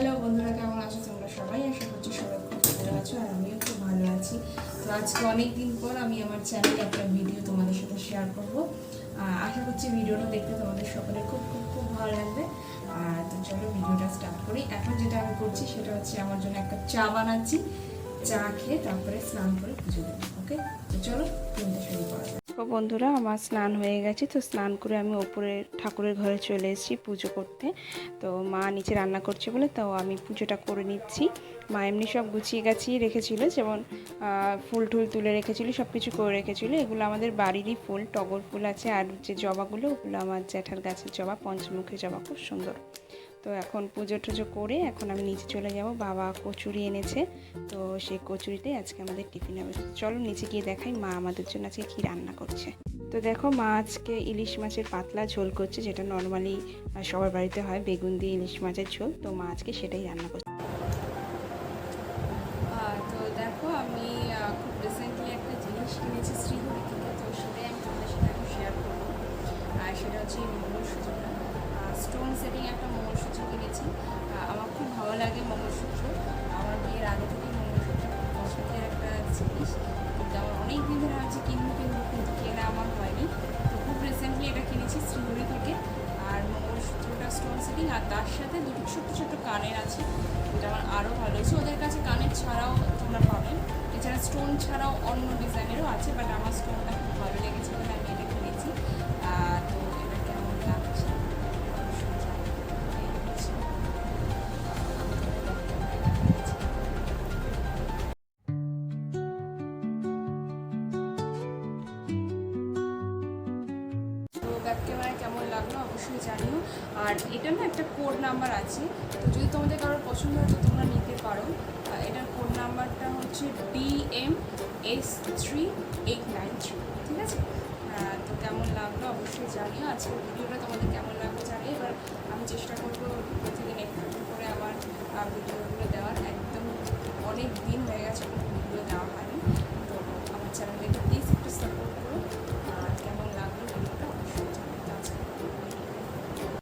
Hello বন্ধুরা, কেমন আছো তোমরা সবাই? আশা করছি সবাই খুব ভালো আছো আর আমিও খুব ভালো আছি। তো আজকে অনেক দিন পর আমি আমার চ্যানেলে একটা ভিডিও তোমাদের সাথে শেয়ার করব। আশা করছি ভিডিওটা দেখতে তোমাদের সকলের খুব খুব খুব ভালো লাগবে। আর তো চলো ভিডিওটা স্টার্ট করি। এখন যেটা আমি করছি সেটা হচ্ছে আমার জন্য একটা চা বানাচ্ছি। চা খেয়ে তারপরে স্নান করে পুজো দেবো ওকে তো চলো দিনটা শুরু তো বন্ধুরা, আমার স্নান হয়ে গেছে। তো স্নান করে আমি ওপরে ঠাকুরের ঘরে চলে এসেছি পুজো করতে। তো মা নিচে রান্না করছে বলে, তো আমি পুজোটা করে নিচ্ছি। মা এমনি সব গুছিয়ে গাছিয়ে রেখেছিল, যেমন ফুল টুল তুলে রেখেছিল সব কিছু করে রেখেছিল। এগুলো আমাদের বাড়িরই ফুল, টগর ফুল আছে, আর যে জবাগুলো, ওগুলো আমার জ্যাঠার গাছের জবা পঞ্চমুখী জবা, খুব সুন্দর। তো এখন পুজো টুজো করে এখন আমি নিচে চলে যাব। বাবা কচুরি এনেছে, তো সেই কচুরিটাই আজকে আমাদের টিফিন হবে। চলো নিচে গিয়ে দেখাই মা আমাদের জন্য আজকে কী রান্না করছে। তো দেখো মা আজকে ইলিশ মাছের পাতলা ঝোল করছে, যেটা নর্মালি সবার বাড়িতে হয় বেগুন দিয়ে ইলিশ মাছের ঝোল। তো মা আজকে সেটাই রান্না করছে। তো দেখো আমি খুব রিসেন্টলি একটা জিনিস কিনেছি শ্রীহরি থেকে, তো সেটাই আমি তোমাদের সাথে এখন শেয়ার করব। আর সেটা হচ্ছে এই মঙ্গলসূত্রটা স্টোন সেটিং একটা মঙ্গলসূত্র লাগে মঙ্গলসূত্র। আমার বিয়ের আগে থেকেই মঙ্গলসূত্র পছন্দের একটা জিনিস কিন্তু আমার অনেক দিন ধরে হচ্ছে কিনবো কিনবো কিন্তু কেনা আমার হয়নি। তো খুব রিসেন্টলি এটা কিনেছি শ্রীহরি থেকে। আর মঙ্গলসূত্রটা স্টোন সেটিং আর তার সাথে দুটো ছোট্ট ছোট্ট কানের আছে। যেটা আমার আরও ভালো হয়েছে। ওদের কাছে কানের ছাড়াও তোমরা পাবে। এছাড়া স্টোন ছাড়াও অন্য ডিজাইনেরও আছে বাট ক্যামেরা কেমন লাগল অবশ্যই জানিও। আর এটা না একটা কোড নাম্বার আছে। তো যদি তোমাদের কারোর পছন্দ হয় তো তোমরা নিতে পারো। এটার কোড নাম্বারটা হচ্ছে D M S three eight nine three ঠিক আছে? তো কেমন লাগল অবশ্যই জানিও। আজকের ভিডিওটা তোমাদের কেমন লাগল জানিও। এবার